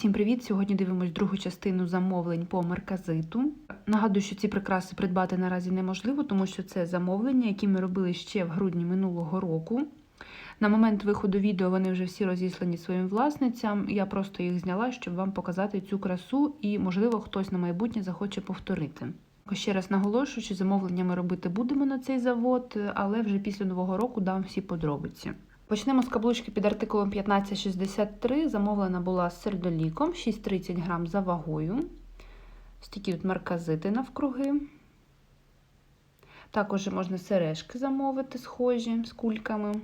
Всім привіт! Сьогодні дивимось другу частину замовлень по марказиту. Нагадую, що ці прикраси придбати наразі неможливо, тому що це замовлення, які ми робили ще в грудні минулого року. На момент виходу відео вони вже всі розіслані своїм власницям. Я просто їх зняла, щоб вам показати цю красу, і, можливо, хтось на майбутнє захоче повторити. Ще раз наголошую, що замовлення ми робити будемо на цей завод, але вже після нового року дам всі подробиці. Почнемо з каблучки під артикулом 1563. Замовлена була з сердоліком 6,30 грам за вагою. Ось от марказити навкруги. Також можна сережки замовити, схожі з кульками.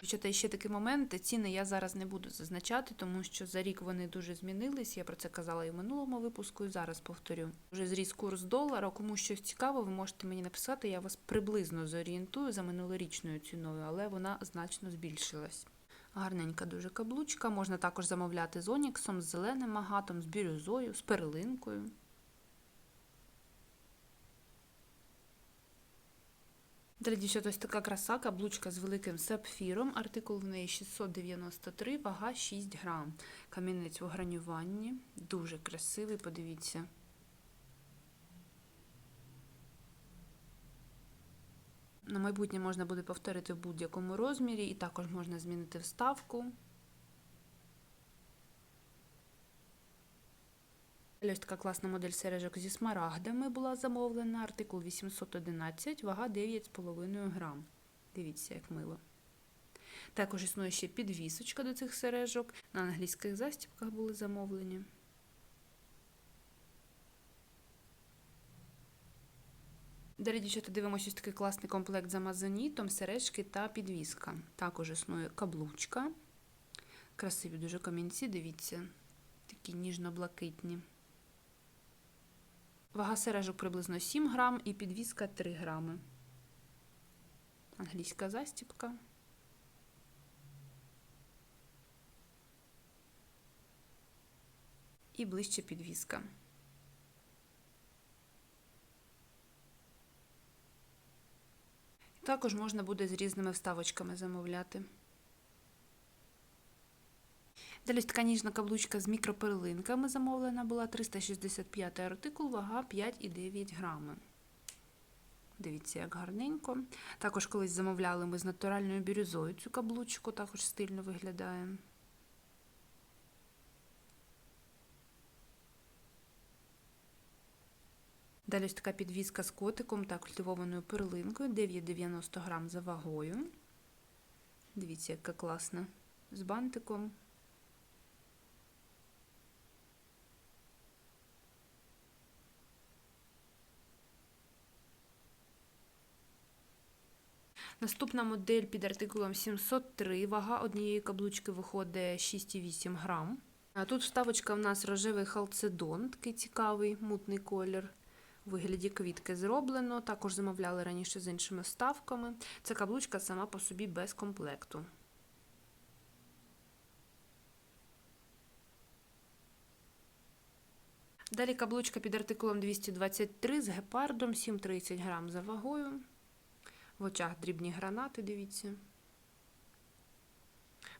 Дівчата, ще такий момент. Ціни я зараз не буду зазначати, тому що за рік вони дуже змінились. Я про це казала і в минулому випуску, і зараз повторю. Вже зріс курс долара. Кому щось цікаво, ви можете мені написати. Я вас приблизно зорієнтую за минулорічною ціною, але вона значно збільшилась. Гарненька дуже каблучка. Можна також замовляти з оніксом, з зеленим агатом, з бірюзою, з перлинкою. Далі, дівчата, ось така краса, каблучка з великим сапфіром. Артикул в неї 693, вага 6 грам. Камінець у гранюванні. Дуже красивий, подивіться. На майбутнє можна буде повторити в будь-якому розмірі, і також можна змінити вставку. Ось така класна модель сережок зі смарагдами була замовлена. Артикул 811, вага 9,5 грам. Дивіться, як мило. Також існує ще підвісочка до цих сережок. На англійських застібках були замовлені. Далі, дівчата, дивимося ось такий класний комплект з амазонітом, сережки та підвіска. Також існує каблучка. Красиві дуже камінці, дивіться, такі ніжно-блакитні. Вага сережок приблизно 7 грам і підвіска 3 грами. Англійська застіпка. І ближче підвіска. Також можна буде з різними вставочками замовляти. Далі така ніжна каблучка з мікроперлинками замовлена була 365 артикул, вага 5,9 грами. Дивіться, як гарненько. Також колись замовляли ми з натуральною бірюзою цю каблучку, також стильно виглядає. Далі ось така підвіска з котиком та культивованою перлинкою 9,90 грам за вагою. Дивіться, яка класна. З бантиком. Наступна модель під артикулом 703, вага однієї каблучки виходить 6,8 грам. Тут вставочка в нас рожевий халцедон, такий цікавий, мутний колір. У вигляді квітки зроблено. Також замовляли раніше з іншими вставками. Ця каблучка сама по собі без комплекту. Далі каблучка під артикулом 223 з гепардом 7,30 грам за вагою. В очах дрібні гранати, дивіться.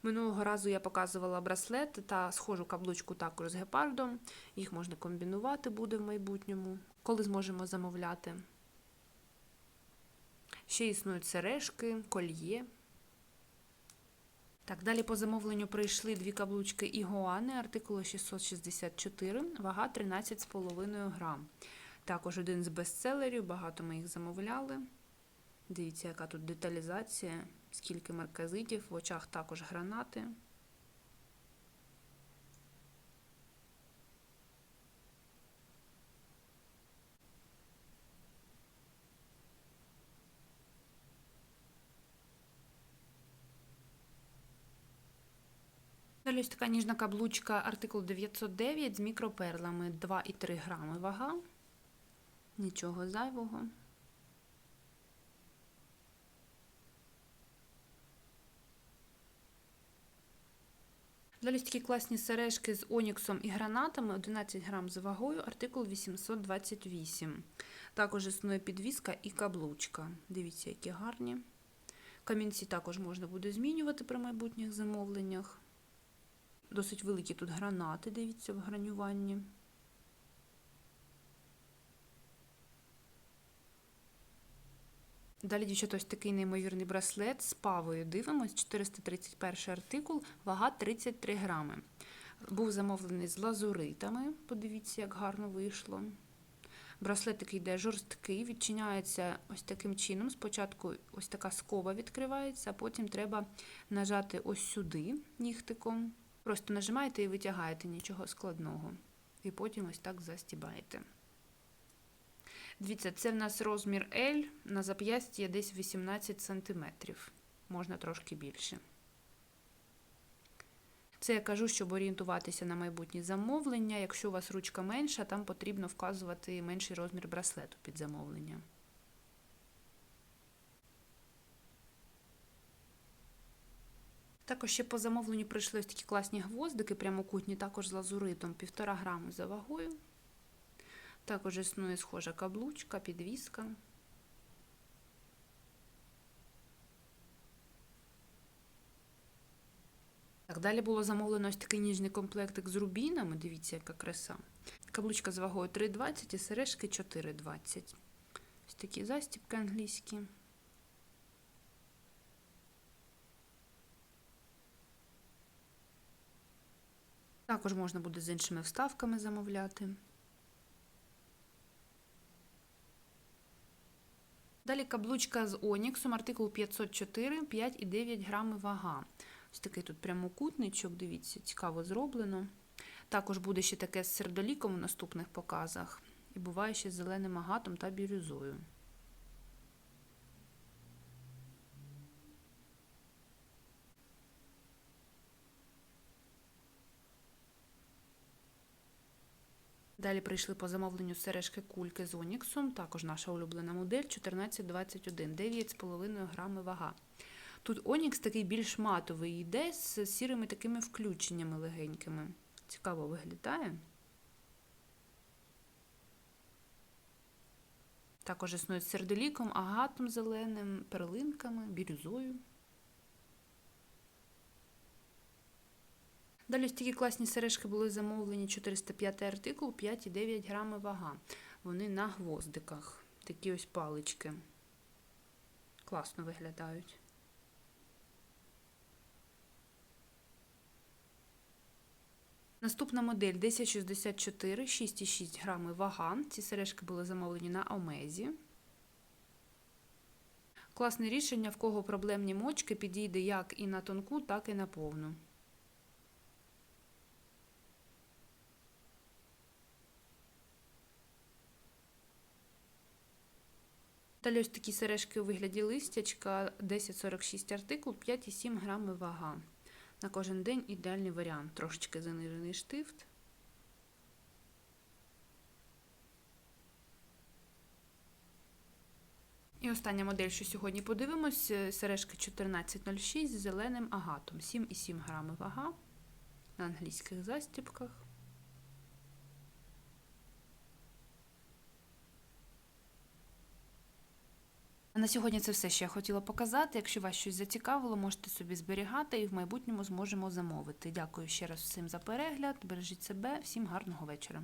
Минулого разу я показувала браслет та схожу каблучку також з гепардом. Їх можна комбінувати буде в майбутньому, коли зможемо замовляти. Ще існують сережки, кольє. Так, далі по замовленню прийшли дві каблучки Ігуани, артикулу 664, вага 13,5 грам. Також один з бестселерів, багато ми їх замовляли. Дивіться, яка тут деталізація, скільки марказитів, в очах також гранати. Далі ось така ніжна каблучка артикул 909 з мікроперлами 2,3 грами вага. Нічого зайвого. Далі такі класні сережки з оніксом і гранатами 11 грам за вагою, артикул 828. Також існує підвіска і каблучка. Дивіться, які гарні. Камінці також можна буде змінювати при майбутніх замовленнях. Досить великі тут гранати, дивіться, в гранюванні. Далі, дівчата, ось такий неймовірний браслет з павою. Дивимось, 431 артикул, вага 33 грами. Був замовлений з лазуритами. Подивіться, як гарно вийшло. Браслет такий йде жорсткий, відчиняється ось таким чином. Спочатку ось така скова відкривається, а потім треба нажати ось сюди нігтиком. Просто нажимаєте і витягаєте нічого складного. І потім ось так застібаєте. Дивіться, це в нас розмір L, на зап'ясті є десь 18 см. Можна трошки більше. Це я кажу, щоб орієнтуватися на майбутні замовлення. Якщо у вас ручка менша, там потрібно вказувати менший розмір браслету під замовлення. Також ще по замовленню прийшли ось такі класні гвоздики, прямокутні, також з лазуритом, 1,5 грами за вагою. Також існує схожа каблучка, підвіска. Так, далі було замовлено ось такий ніжний комплектик з рубінами. Дивіться, яка краса. Каблучка з вагою 3,20 і сережки 4,20. Ось такі застібки англійські. Також можна буде з іншими вставками замовляти. Далі каблучка з Оніксом, артикул 504, 5,9 грами вага. Ось такий тут прямокутничок, дивіться, цікаво зроблено. Також буде ще таке з сердоліком у наступних показах. І буває ще з зеленим агатом та бірюзою. Далі прийшли по замовленню сережки кульки з Оніксом, також наша улюблена модель 1421, 9,5 грами вага. Тут Онікс такий більш матовий йде з сірими такими включеннями легенькими. Цікаво виглядає. Також існує з сердоліком, агатом зеленим, перлинками, бірюзою. Далі такі класні сережки були замовлені 405 артикул, 5,9 грами вага. Вони на гвоздиках. Такі ось палички. Класно виглядають. Наступна модель 1064, 6,6 грами вага. Ці сережки були замовлені на Омезі. Класне рішення, в кого проблемні мочки, підійде як і на тонку, так і на повну. Далі ось такі сережки у вигляді листячка, 1046 артикул, 5,7 грами вага. На кожен день ідеальний варіант. Трошечки занижений штифт. І остання модель, що сьогодні подивимось, сережки 1406 з зеленим агатом. 7,7 грами вага на англійських застібках. На сьогодні це все, що я хотіла показати. Якщо вас щось зацікавило, можете собі зберігати і в майбутньому зможемо замовити. Дякую ще раз всім за перегляд. Бережіть себе, всім гарного вечора.